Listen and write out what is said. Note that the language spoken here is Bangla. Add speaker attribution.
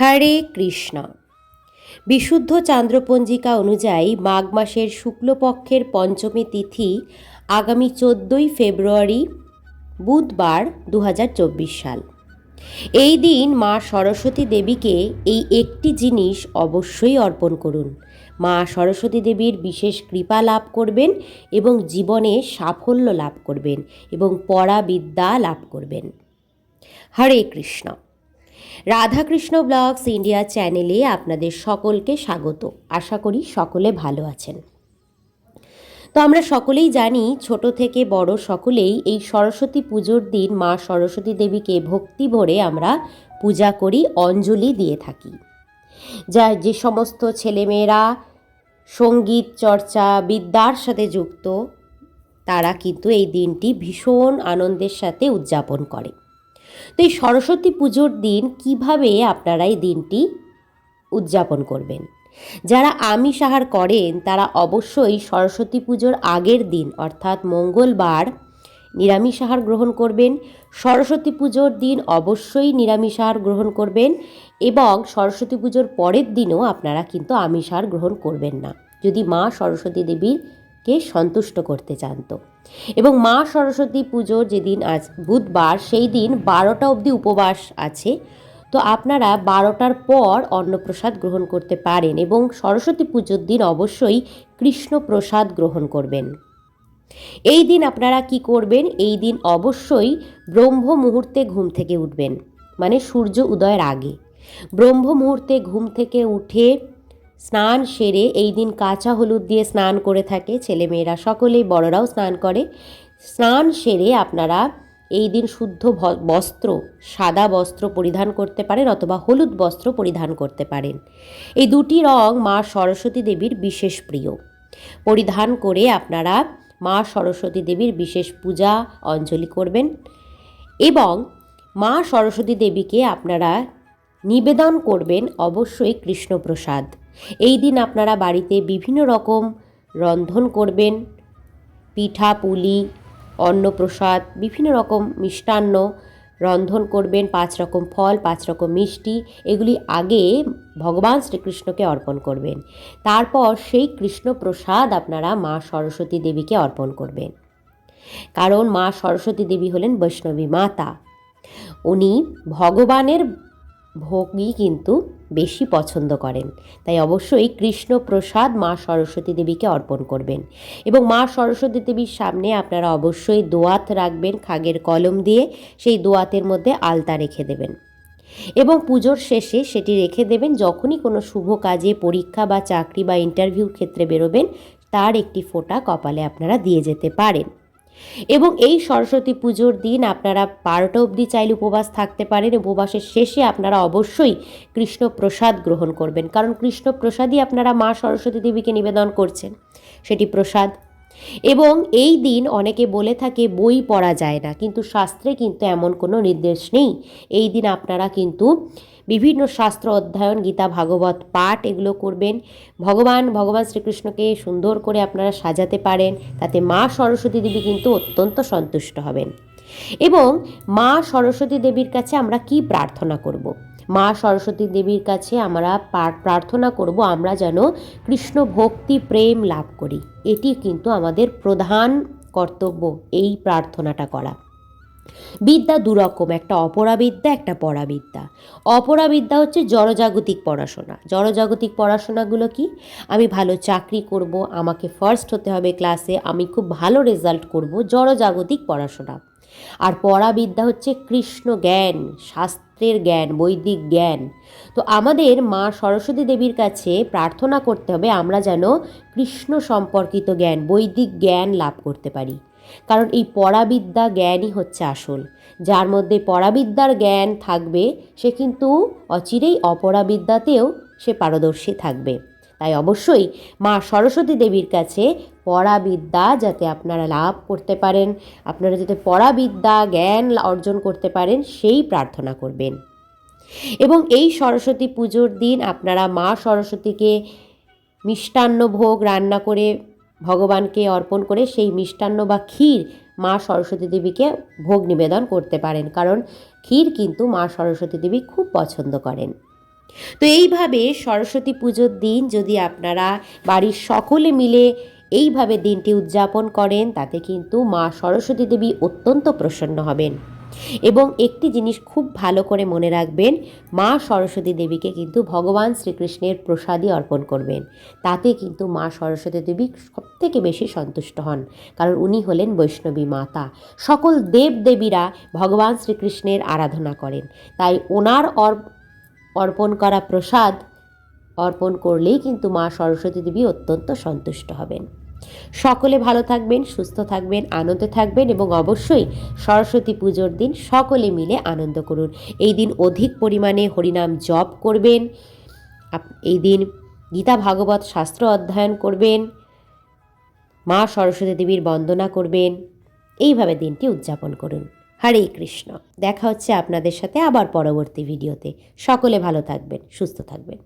Speaker 1: হরে কৃষ্ণ। বিশুদ্ধ চান্দ্রপঞ্জিকা অনুযায়ী মাঘ মাসের শুক্লপক্ষের পঞ্চমী তিথি আগামী চোদ্দোই ফেব্রুয়ারি বুধবার দু হাজার চব্বিশ সাল। এই দিন মা সরস্বতী দেবীকে এই একটি জিনিস অবশ্যই অর্পণ করুন। মা সরস্বতী দেবীর বিশেষ কৃপা লাভ করবেন এবং জীবনে সাফল্য লাভ করবেন এবং পড়াবিদ্যা লাভ করবেন। হরে কৃষ্ণ। রাধাকৃষ্ণ ব্লগস ইন্ডিয়া চ্যানেলে আপনাদের সকলকে স্বাগত। আশা করি সকলে ভালো আছেন। তো আমরা সকলেই জানি, ছোট থেকে বড় সকলেই এই সরস্বতী পুজোর দিন মা সরস্বতী দেবীকে ভক্তি ভরে আমরা পূজা করি, অঞ্জলি দিয়ে থাকি। যা যে সমস্ত ছেলেমেয়েরা সংগীত, চর্চা, বিদ্যার সাথে যুক্ত, তারা কিন্তু এই দিনটি ভীষণ আনন্দের সাথে উদযাপন করে। তো এই সরস্বতী পুজোর দিন কীভাবে আপনারা এই দিনটি উদযাপন করবেন? যারা আমিষ আহার করেন, তারা অবশ্যই সরস্বতী পুজোর আগের দিন, অর্থাৎ মঙ্গলবার, নিরামিষ আহার গ্রহণ করবেন। সরস্বতী পুজোর দিন অবশ্যই নিরামিষ আহার গ্রহণ করবেন এবং সরস্বতী পুজোর পরের দিনও আপনারা কিন্তু আমিষ আহার গ্রহণ করবেন না। যদি মা সরস্বতী দেবীর কে সন্তুষ্ট করতে চান তো এবং মা সরস্বতী পুজোর যেদিন আজ বুধবার, সেই দিন বারোটা অবধি উপবাস আছে। তো আপনারা বারোটার পর অন্নপ্রসাদ গ্রহণ করতে পারেন এবং সরস্বতী পুজোর দিন অবশ্যই কৃষ্ণ প্রসাদ গ্রহণ করবেন। এই দিন আপনারা কি করবেন? এই দিন অবশ্যই ব্রহ্ম মুহূর্তে ঘুম থেকে উঠবেন। মানে সূর্য উদয়ের আগে। ব্রহ্ম মুহূর্তে ঘুম থেকে উঠে স্নান সেরে এই দিন কাঁচা হলুদ দিয়ে স্নান করে থাকে ছেলেমেয়েরা। সকলেই বড়রাও স্নান করে। স্নান সেরে আপনারা এই দিন শুদ্ধ বস্ত্র, সাদা বস্ত্র পরিধান করতে পারেন অথবা হলুদ বস্ত্র পরিধান করতে পারেন। এই দুটি রং মা সরস্বতী দেবীর বিশেষ প্রিয়। পরিধান করে আপনারা মা সরস্বতী দেবীর বিশেষ পূজা, অঞ্জলি করবেন এবং মা সরস্বতী দেবীকে আপনারা নিবেদন করবেন অবশ্যই কৃষ্ণপ্রসাদ। এই দিন আপনারা বাড়িতে বিভিন্ন রকম রন্ধন করবেন। পিঠা, পুলি, অন্নপ্রসাদ, বিভিন্ন রকম মিষ্টান্ন রন্ধন করবেন, পাঁচ রকম ফল, পাঁচ রকম মিষ্টি। এগুলি আগে ভগবান শ্রীকৃষ্ণকে অর্পণ করবেন। তারপর সেই কৃষ্ণ প্রসাদ আপনারা মা সরস্বতী দেবীকে অর্পণ করবেন। কারণ মা সরস্বতী দেবী হলেন বৈষ্ণবী মাতা। উনি ভগবানের ভোগই কিন্তু বেশি পছন্দ করেন। তাই অবশ্যই কৃষ্ণ প্রসাদ মা সরস্বতী দেবীকে অর্পণ করবেন। এবং মা সরস্বতী দেবীর সামনে আপনারা অবশ্যই দোয়াত রাখবেন, খাগের কলম দিয়ে সেই দোয়াতের মধ্যে আলতা রেখে দেবেন। এবং পুজোর শেষে সেটি রেখে দেবেন, যখনই কোনো শুভ কাজে, পরীক্ষা বা চাকরি বা ইন্টারভিউর ক্ষেত্রে বেরোবেন, তার একটি ফোঁটা কপালে আপনারা দিয়ে যেতে পারেন। এবং এই সরস্বতী পুজোর দিন আপনারা বারোটা অবধি চাইলে উপবাস থাকতে পারেন উপবাসের শেষে আপনারা অবশ্যই কৃষ্ণ প্রসাদ গ্রহণ করবেন। কারণ কৃষ্ণ প্রসাদই আপনারা মা সরস্বতী দেবীকে নিবেদন করছেন, সেটি প্রসাদ। এবং এই দিন অনেকে বলে থাকে, বই পড়া যায় না। কিন্তু শাস্ত্রে কিন্তু এমন কোনো নির্দেশ নেই। এই দিন আপনারা কিন্তু বিভিন্ন শাস্ত্র অধ্যয়ন, গীতা, ভাগবত পাঠ এগুলো করবেন। ভগবান ভগবান শ্রীকৃষ্ণকে সুন্দর করে আপনারা সাজাতে পারেন, তাতে মা সরস্বতী দেবী কিন্তু অত্যন্ত সন্তুষ্ট হবেন। এবং মা সরস্বতী দেবীর কাছে আমরা কি প্রার্থনা করব। মা সরস্বতী দেবীর কাছে আমরা প্রার্থনা করব, আমরা যেন কৃষ্ণ ভক্তি, প্রেম লাভ করি। এটি কিন্তু আমাদের প্রধান কর্তব্য, এই প্রার্থনাটা করা। বিদ্যা দুরকম, একটা অপরাবিদ্যা, একটা পরাবিদ্যা। অপরাবিদ্যা হচ্ছে জড়জাগতিক পড়াশোনা। জড়জাগতিক পড়াশোনাগুলো কি? আমি ভালো চাকরি করব, আমাকে ফার্স্ট হতে হবে ক্লাসে আমি খুব ভালো রেজাল্ট করব, জড়জাগতিক পড়াশোনা। আর পরাবিদ্যা হচ্ছে কৃষ্ণ জ্ঞান, শাস্ত্রের জ্ঞান, বৈদিক জ্ঞান। তো আমাদের মা সরস্বতী দেবীর কাছে প্রার্থনা করতে হবে, আমরা যেন কৃষ্ণ সম্পর্কিত জ্ঞান, বৈদিক জ্ঞান লাভ করতে পারি। কারণ এই পরাবিদ্যা জ্ঞানই হচ্ছে আসল। যার মধ্যে পরাবিদ্যার জ্ঞান থাকবে, সে কিন্তু অচিরেই অপরাবিদ্যাতেও সে পারদর্শী থাকবে। তাই অবশ্যই মা সরস্বতী দেবীর কাছে পরাবিদ্যা যাতে আপনারা লাভ করতে পারেন, আপনারা যাতে পরাবিদ্যা, জ্ঞান অর্জন করতে পারেন, সেই প্রার্থনা করবেন। এবং এই সরস্বতী পুজোর দিন আপনারা মা সরস্বতীকে মিষ্টান্ন ভোগ রান্না করে ভগবানকে অর্পণ করে সেই মিষ্টান্ন বা ক্ষীর মা সরস্বতী দেবীকে ভোগ নিবেদন করতে পারেন। কারণ ক্ষীর কিন্তু মা সরস্বতী দেবী খুব পছন্দ করেন। তো এইভাবে সরস্বতী পুজোর দিন যদি আপনারা বাড়ির সকলে মিলে এইভাবে দিনটি উদযাপন করেন, তাতে কিন্তু মা সরস্বতী দেবী অত্যন্ত প্রসন্ন হবেন। এবং একটি জিনিস খুব ভালো করে মনে রাখবেন, মা সরস্বতী দেবীকে কিন্তু ভগবান শ্রীকৃষ্ণের প্রসাদই অর্পণ করবেন। তাতে কিন্তু মা সরস্বতী দেবী সবথেকে বেশি সন্তুষ্ট হন, কারণ উনি হলেন বৈষ্ণবী মাতা। সকল দেব দেবীরা ভগবান শ্রীকৃষ্ণের আরাধনা করেন। তাই ওনার অর- অর্পণ করা প্রসাদ অর্পণ করলেই কিন্তু মা সরস্বতী দেবী অত্যন্ত সন্তুষ্ট হবেন। সকলে ভালো থাকবেন, সুস্থ থাকবেন, আনন্দে থাকবেন এবং অবশ্যই সরস্বতী পুজোর দিন সকলে মিলে আনন্দ করুন। এই দিন অধিক পরিমাণে হরিনাম জপ করবেন এই দিন গীতা ভাগবত শাস্ত্র অধ্যয়ন করবেন, মা সরস্বতী দেবীর বন্দনা করবেন, এইভাবে দিনটি উদযাপন করুন। হরে কৃষ্ণ। দেখা হচ্ছে আপনাদের সাথে আবার পরবর্তী ভিডিওতে। সকলে ভালো থাকবেন, সুস্থ থাকবেন।